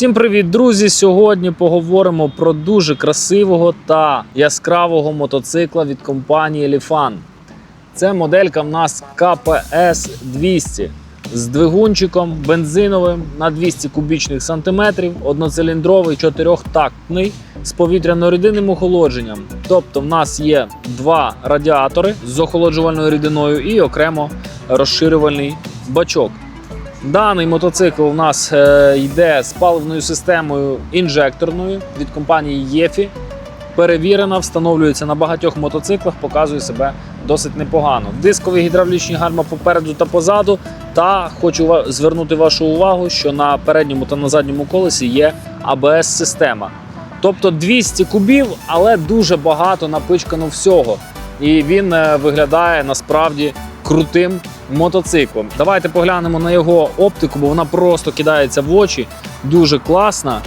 Усім привіт, друзі! Сьогодні поговоримо про дуже красивого та яскравого мотоцикла від компанії Lifan. Це моделька в нас КПС 200 з двигунчиком бензиновим на 200 кубічних сантиметрів, одноциліндровий чотирьохтактний з повітряно-рідинним охолодженням. Тобто, в нас є два радіатори з охолоджувальною рідиною і окремо розширювальний бачок. Даний мотоцикл у нас е, йде з паливною системою інжекторною від компанії ЄФІ. Перевірена, встановлюється на багатьох мотоциклах, показує себе досить непогано. Дискові гідравлічні гальма попереду та позаду. Та хочу звернути вашу увагу, що на передньому та на задньому колесі є АБС-система. Тобто 200 кубів, але дуже багато напичкано всього. І він е, виглядає насправді крутим мотоциклом. Давайте поглянемо на його оптику, бо вона просто кидається в очі. Дуже класна,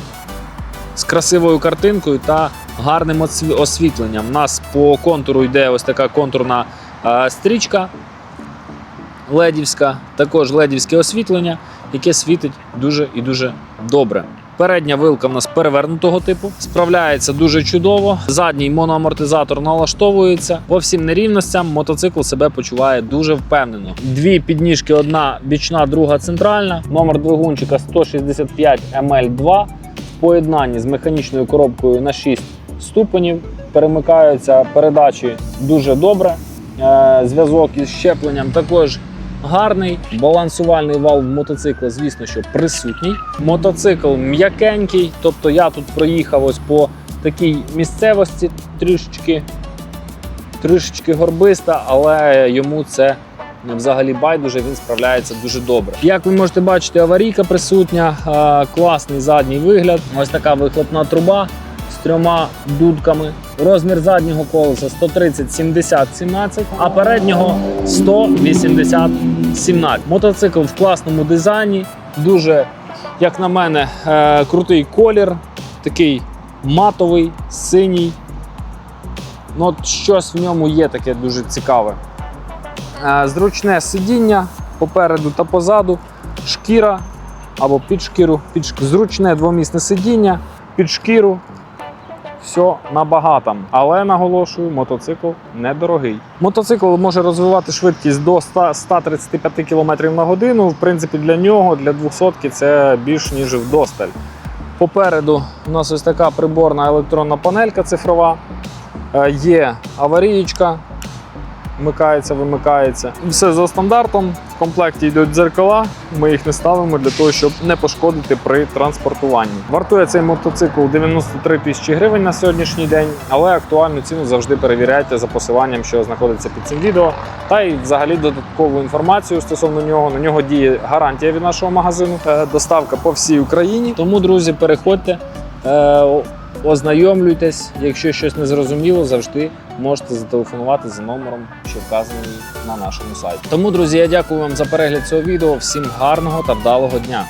з красивою картинкою та гарним освітленням. У нас по контуру йде ось така контурна стрічка ледівська, також ледівське освітлення, яке світить дуже і дуже добре. Передня вилка в нас перевернутого типу, справляється дуже чудово. Задній моноамортизатор налаштовується. По всім нерівностям мотоцикл себе почуває дуже впевнено. Дві підніжки: одна бічна, друга центральна. Номер двигунчика 165 ML2 в поєднанні з механічною коробкою на 6 ступенів. Перемикаються передачі дуже добре. Е, Зв'язок із щепленням також гарний. Балансувальний вал мотоцикла, звісно, що присутній. Мотоцикл м'якенький, тобто я тут проїхав ось по такій місцевості трішечки, трішечки горбиста, але йому це взагалі байдуже, він справляється дуже добре. Як ви можете бачити, аварійка присутня, класний задній вигляд. Ось така вихлопна труба з трьома дудками. Розмір заднього колеса 130 70 17, а переднього 180 17. Мотоцикл в класному дизайні, дуже, як на мене, е, крутий колір, такий матовий, синій. Ну, от щось в ньому є таке дуже цікаве. Е, Зручне сидіння попереду та позаду, шкіра або під шкіру, під шк- зручне двомісне сидіння, під шкіру. Все на багатом. Але наголошую, мотоцикл недорогий. Мотоцикл може розвивати швидкість до 100 135 км на годину. В принципі, для нього, для 200 це більш ніж вдосталь. Попереду у нас ось така приборна електронна панелька цифрова. Е, Є аварієчка, вмикається, вимикається. Все за стандартом. В комплекті йдуть дзеркала. Ми їх не ставимо для того, щоб не пошкодити при транспортуванні. Вартує цей мотоцикл 93 тисячі гривень на сьогоднішній день, але актуальну ціну завжди перевіряйте за посиланням, що знаходиться під цим відео. Та й взагалі додаткову інформацію стосовно нього. На нього діє гарантія від нашого магазину. Е, Доставка по всій Україні. Тому, друзі, переходьте. Ознайомлюйтесь, якщо щось не зрозуміло, завжди можете зателефонувати за номером, що вказаний на нашому сайті. Тому, друзі, я дякую вам за перегляд цього відео. Всім гарного та вдалого дня!